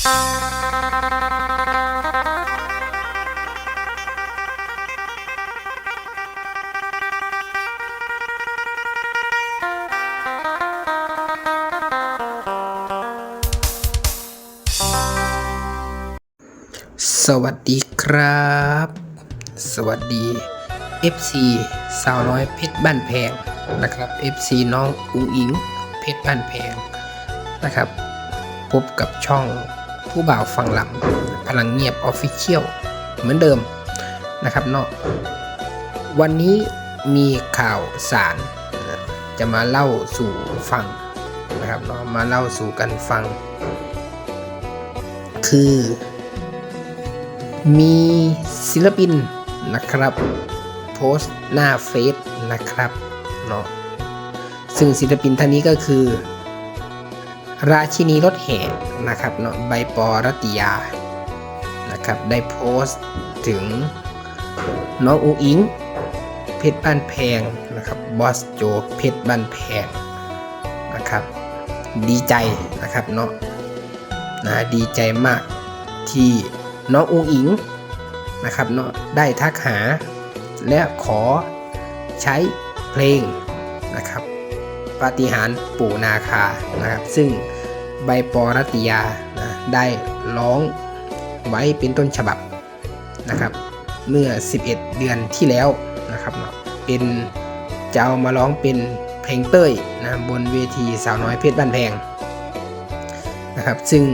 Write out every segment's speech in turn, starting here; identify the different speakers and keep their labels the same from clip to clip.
Speaker 1: สวัสดีครับ สวัสดี FC สาวน้อยเพชรบ้านแพงนะครับ FC น้องอุ๋งอิงเพชรบ้านแพงนะครับ พบกับช่อง ผู้บ่าวฟังลำพลังเงียบออฟฟิเชียลเหมือนเดิมนะครับเนาะวันนี้มีข่าวสาร จะมาเล่าสู่ฟังนะครับเนาะมาเล่าสู่กันฟัง คือ มีศิลปินนะครับ โพสต์หน้าเฟซนะครับเนาะซึ่งศิลปินท่านนี้ก็คือ ราชินีรถแห่นะครับเนาะใบปอรัตยานะครับได้โพสต์ถึงน้องอุงอิงเพชรบ้านแพงนะครับบอสโจเพชรบ้านแพงนะครับดีใจนะครับเนาะนะดีใจมากที่น้องอุงอิงนะครับเนาะได้ทักหา และขอใช้เพลงนะครับปาฏิหาริย์ปู่นาคานะครับซึ่ง ใบปอรัตยานะได้ร้องไว้เป็นต้นฉบับนะครับ เมื่อ 11 เดือนที่แล้วนะครับเนาะเป็นจะเอามาร้องเป็นเพลงเต้ยนะบนเวทีสาวน้อยเพชรบ้านแพงนะครับ ซึ่ง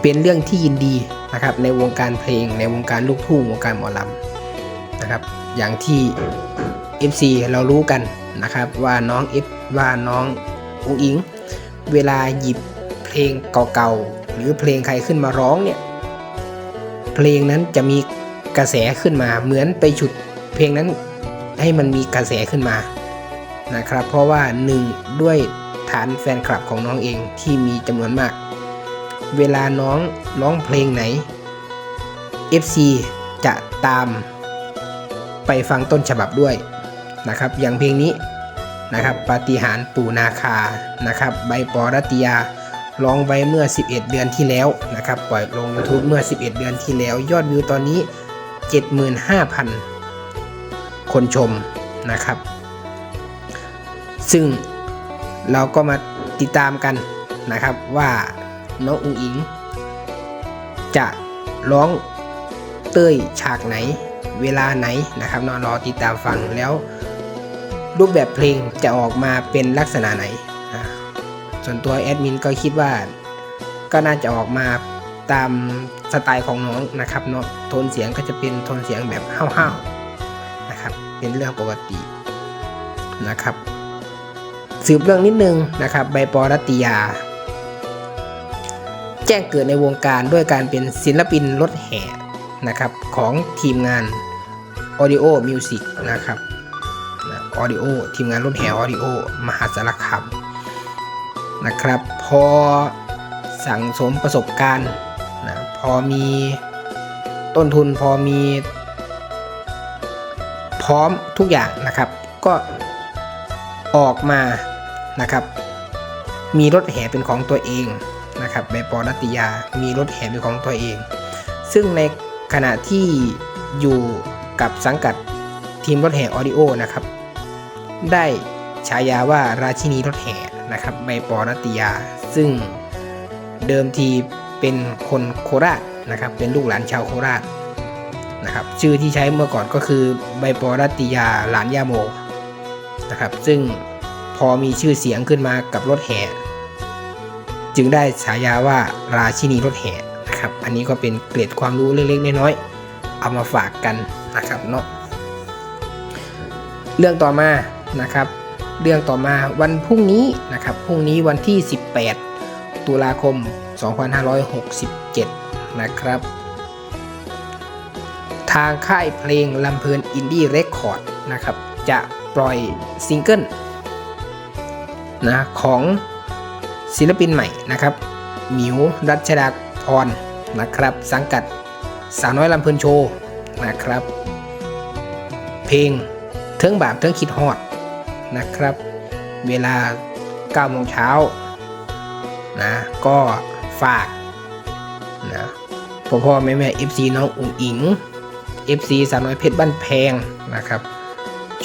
Speaker 1: เป็นเรื่องที่ยินดีนะครับ ในวงการเพลงในวงการลูกทุ่งวงการหมอลำนะครับ อย่างที่ FC เรารู้กันนะครับว่าน้อง F ว่าน้องอุงอิง เวลาหยิบเพลงเก่าๆ หรือเพลงใครขึ้นมาร้องเนี่ย เพลงนั้นจะมีกระแสขึ้นมาเหมือนไปฉุดเพลงนั้นให้มันมีกระแสขึ้นมานะครับ เพราะว่าหนึ่งด้วยฐานแฟนคลับของน้องเองที่มีจำนวนมาก เวลาน้องร้องเพลงไหน FC จะตามไปฟังต้นฉบับด้วยนะครับ อย่างเพลงนี้ นะครับปาฏิหาริย์ปู่นาคานะครับใบปอรัตยาร้องไว้เมื่อ 11 เดือนที่แล้วนะครับปล่อยลง YouTube เมื่อ 11 เดือนที่แล้ว ยอดวิวตอนนี้ 75,000 คนชมนะครับ ซึ่งเราก็มาติดตามกันนะครับว่าน้องอุ๋งอิง จะร้องเต้ยฉากไหนเวลาไหนนะครับนอนรอติดตามฟังแล้ว รูปแบบเพลงจะออกมาเป็นลักษณะไหน ส่วนตัวแอดมินก็คิดว่า ก็น่าจะออกมาตามสไตล์ของน้องนะครับเนาะโทนเสียงก็จะเป็นโทนเสียงแบบห้าวๆนะครับ เป็นเรื่องปกตินะครับ สืบเรื่องนิดนึงนะครับ ใบปอรัตติยา แจ้งเกิดในวงการด้วยการเป็นศิลปินรถแห่นะครับของทีมงาน Audio Music นะครับ นะ Audio ทีมงานรถแห่ Audio มหาสารคามนะครับ พอสั่งสมประสบการณ์นะพอมีต้นทุนพอมี พร้อมทุกอย่างนะครับ ก็ออกมานะครับ มีรถแห่เป็นของตัวเองนะครับใบปอรัตยา มีรถแห่เป็นของตัวเอง ซึ่งในขณะที่อยู่กับสังกัดทีมรถแห่ออดิโอนะครับ ได้ฉายาว่าราชินีรถแห่นะครับใบปอรัตยา ซึ่งเดิมทีเป็นคนโคราชนะครับเป็นลูกหลานชาวโคราชนะครับชื่อที่ใช้เมื่อก่อนก็คือใบปอรัตยาหลานยาโมนะครับซึ่งพอมีชื่อเสียงขึ้นมากับรถแห่ จึงได้ฉายาว่าราชินีรถแห่นะครับอันนี้ก็เป็นเกร็ดความรู้เล็กๆน้อยๆเอามาฝากกันนะครับเนาะเรื่องต่อมา นะครับ เรื่องต่อมาวันพรุ่งนี้นะครับพรุ่งนี้วันที่ 18 ตุลาคม 2567 นะครับ ทางค่ายเพลงลำเพลินอินดี้เรคคอร์ดนะครับ จะปล่อยซิงเกิลนะของศิลปินใหม่นะครับ หมิวรัชดาพรนะครับ สังกัดสาวน้อยลำเพลินโชว์นะครับ เพลงเทิงบาปเทิงคิดฮอด นะครับ เวลา9โมงเช้านะก็ฝากนะพ่อพ่อแม่แม่ FC น้องอุ๋งอิง FC สาวน้อยเพชรบ้านแพงนะครับ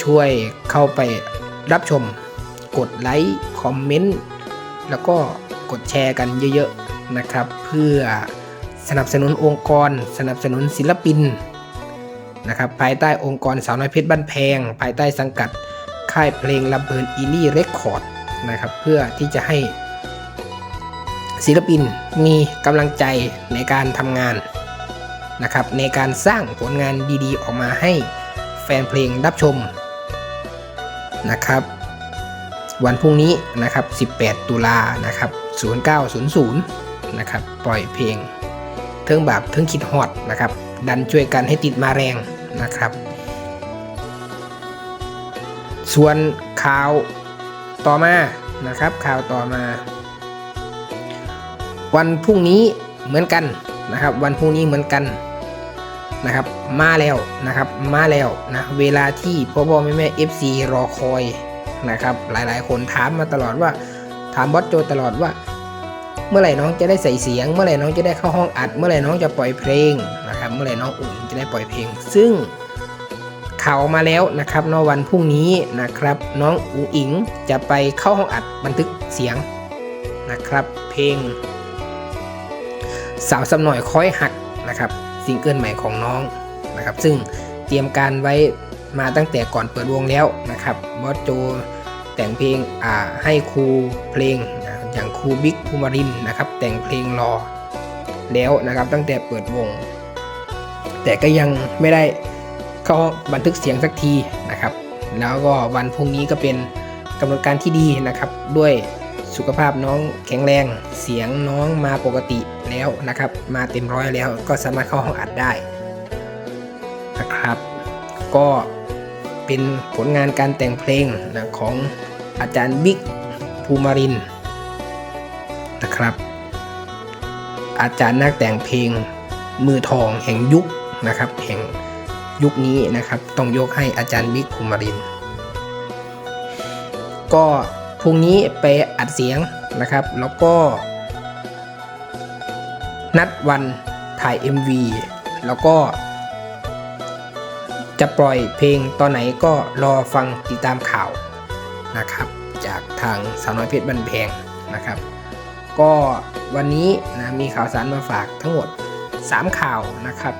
Speaker 1: ช่วยเข้าไปรับชม กดไลค์ คอมเมนต์ แล้วก็กดแชร์กันเยอะๆนะครับ เพื่อสนับสนุนองค์กร สนับสนุนศิลปินนะครับภายใต้องค์กรสาวน้อยเพชรบ้านแพง ภายใต้สังกัด ค่ายเพลงลำเพลินอีลี่เรคคอร์ดนะครับ เพื่อที่จะให้ศิลปินมีกำลังใจในการทำงานนะครับ ในการสร้างผลงานดีๆ ออกมาให้แฟนเพลงรับชมนะครับ วันพรุ่งนี้นะครับ 18 ตุลานะครับ 0900 นะครับ ปล่อยเพลงเทิงแบบเทิงคิดฮอตนะครับ ดันช่วยกันให้ติดมาแรงนะครับ ส่วนข่าวต่อมานะครับข่าวต่อมา วันพรุ่งนี้เหมือนกันนะครับ วันพรุ่งนี้เหมือนกันนะครับมาแล้วนะครับมาแล้วนะเวลาที่พ่อพ่อแม่แม่ FC รอคอยนะครับหลายๆ คนถามมาตลอดว่าถามบอสโจตลอดว่า เมื่อไหร่น้องจะได้ใส่เสียง เมื่อไหร่น้องจะได้เข้าห้องอัด เมื่อไหร่น้องจะปล่อยเพลงนะครับเมื่อไหร่น้องอุ่นจะได้ปล่อยเพลง ซึ่ง ข่าวมาแล้วนะครับในวันพรุ่งนี้นะครับ น้องอุ๋งอิงจะไปเข้าห้องอัดบันทึกเสียงนะครับ เพลง สาวสำหน่อยค้อยหักนะครับซิงเกิลใหม่ของน้องนะครับ ซึ่งเตรียมการไว้มาตั้งแต่ก่อนเปิดวงแล้วนะครับบอสโจแต่งเพลงอ่าให้ครูเพลงอ่าอย่างครูบิ๊กภูมารินนะครับ แต่งเพลงรอแล้วนะครับตั้งแต่เปิดวง แต่ก็ยังไม่ได้ เข้าบันทึกเสียงสักทีนะครับ แล้วก็วันพรุ่งนี้ก็เป็นกำหนดการที่ดีนะครับ ด้วยสุขภาพน้องแข็งแรง เสียงน้องมาปกติแล้วนะครับ มาเต็มร้อยแล้วก็สามารถเข้าห้องอัดได้นะครับ ก็เป็นผลงานการแต่งเพลงนะของอาจารย์บิ๊กภูมารินนะครับ อาจารย์นักแต่งเพลงมือทองแห่งยุคนะครับ แห่ง ยุคนี้นะครับ ต้องยกให้อาจารย์บิ๊กภูมาริน ก็พรุ่งนี้ไปอัดเสียงนะครับ แล้วก็ นัดวันถ่าย MV แล้วก็ จะปล่อยเพลงตอนไหนก็รอฟังติดตามข่าวนะครับ จากทางสาวน้อยเพชรบันแพงนะครับ ก็วันนี้นะมีข่าวสารมาฝากทั้งหมด 3 ข่าวนะครับ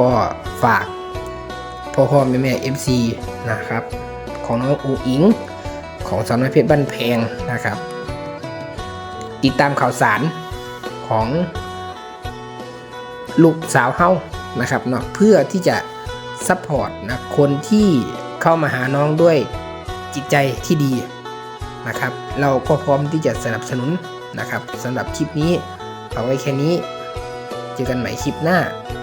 Speaker 1: ก็ฝากพ่อพ่อแม่แม่เอฟซีนะครับ ของน้องอูอิง ของสาวน้อยเพชรบ้านแพงนะครับ ติดตามข่าวสารของลูกสาวเฮานะครับเนาะเพื่อที่จะซัพพอร์ตนะคนที่เข้ามาหาน้องด้วยจิตใจที่ดีนะครับ เราก็พร้อมที่จะสนับสนุนนะครับสำหรับคลิปนี้เอาไว้แค่นี้ เจอกันใหม่คลิปหน้า